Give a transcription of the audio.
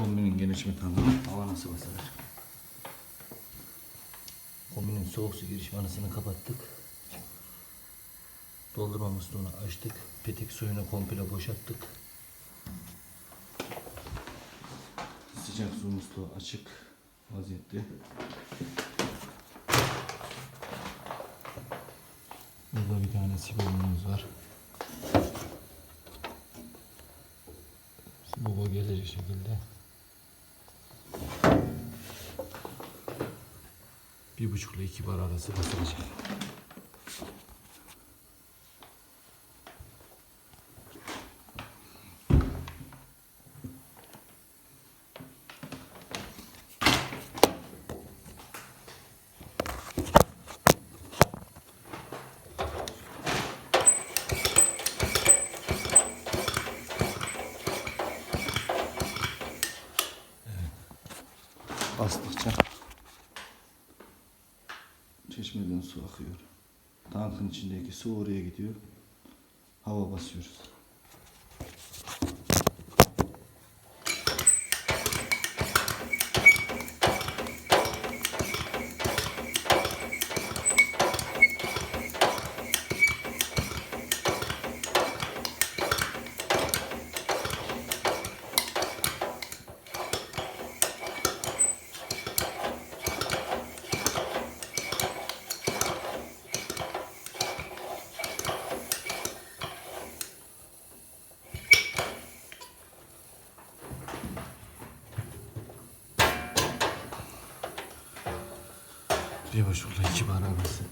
Kombinin geniş metanını hava nasıl basar? Kombinin soğuk su giriş vanasını kapattık. Doldurma musluğunu açtık. Petek suyunu komple boşalttık. Sıcak su musluğu açık vaziyette. Burada bir tane sifonumuz var. Baba gelecek şekilde. Bir buçukla iki bar arası basılacak. Bastıkça çeşmeden su akıyor. Tankın içindeki su oraya gidiyor. Hava basıyoruz. Bir buçukla iki bar arası